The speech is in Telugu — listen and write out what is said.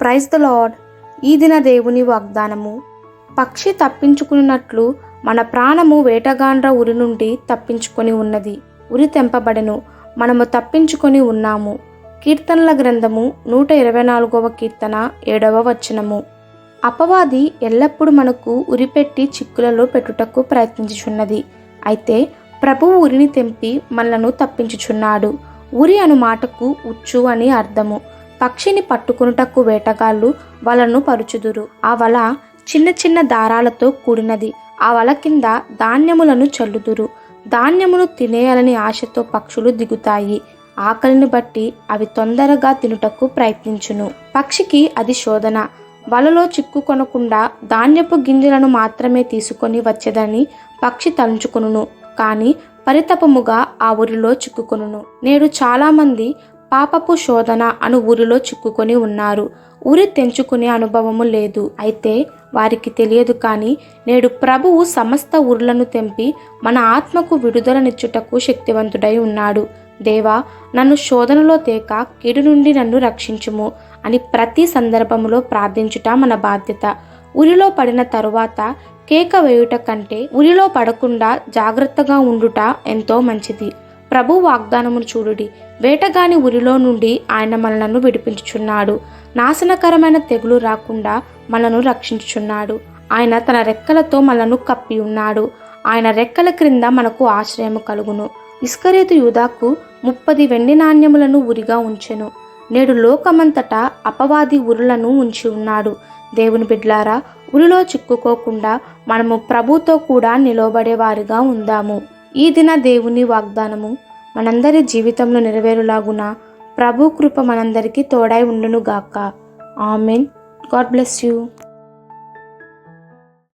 ప్రైజ్ ద లాడ్ ఈ దిన దేవుని వాగ్దానము. పక్షి తప్పించుకున్నట్లు మన ప్రాణము వేటగాండ్ర ఉరి నుండి తప్పించుకొని ఉన్నది. ఉరి తెంపబడెను. మనము తప్పించుకొని ఉన్నాము. కీర్తనల గ్రంథము నూట ఇరవై నాలుగవ కీర్తన ఏడవ వచనము. అపవాది ఎల్లప్పుడూ మనకు ఉరిపెట్టి చిక్కులలో పెట్టుటకు ప్రయత్నించుచున్నది. అయితే ప్రభువు ఉరిని తెంపి మనలను తప్పించుచున్నాడు. ఉరి అను మాటకు ఉచ్చు అని అర్థము. పక్షిని పట్టుకునుటకు వేటగాళ్ళు వలను పరుచుదురు. ఆ వల చిన్న చిన్న దారాలతో కూడినది. ఆ వల కింద ధాన్యములను చల్లుదురు. ధాన్యమును తినేయాలని ఆశతో పక్షులు దిగుతాయి. ఆకలిని బట్టి అవి తొందరగా తినుటకు ప్రయత్నించును. పక్షికి అది శోధన. వలలో చిక్కుకొనకుండా ధాన్యపు గింజలను మాత్రమే తీసుకొని వచ్చేదని పక్షి తలంచుకొనును. కానీ పరితపముగా ఆ ఊరిలో చిక్కుకొనును. నేడు చాలామంది పాపపు శోధన అను ఊరిలో చిక్కుకొని ఉన్నారు. ఊరి తెంచుకునే అనుభవము లేదు. అయితే వారికి తెలియదు కానీ నేడు ప్రభువు సమస్త ఊర్లను తెంపి మన ఆత్మకు విడుదలనిచ్చుటకు శక్తివంతుడై ఉన్నాడు. దేవా నన్ను శోధనలో తేక కీడు నుండి నన్ను రక్షించుము అని ప్రతి సందర్భంలో ప్రార్థించుట మన బాధ్యత. ఉరిలో పడిన తరువాత కేక వేయుట కంటే ఉరిలో పడకుండా జాగ్రత్తగా ఉండుట ఎంతో మంచిది. ప్రభు వాగ్దానమును చూడుడి. వేటగాని ఉరిలో నుండి ఆయన మనలను విడిపించుచున్నాడు. నాశనకరమైన తెగులు రాకుండా మనను రక్షించుచున్నాడు. ఆయన తన రెక్కలతో మనను కప్పి ఉన్నాడు. ఆయన రెక్కల క్రింద మనకు ఆశ్రయము కలుగును. ఇస్కరేతు యూదాకు ముప్పది వెండి నాణ్యములను ఉరిగా ఉంచెను. నేడు లోకమంతటా అపవాది ఉరులను ఉంచి ఉన్నాడు. దేవుని బిడ్లారా ఉరిలో చిక్కుకోకుండా మనము ప్రభుతో కూడా నిలవబడేవారిగా ఉందాము. ఈ దిన దేవుని వాగ్దానము మనందరి జీవితంలో నెరవేరులాగున ప్రభు కృప మనందరికీ తోడై ఉండును గాక ఆమెన్. God bless you.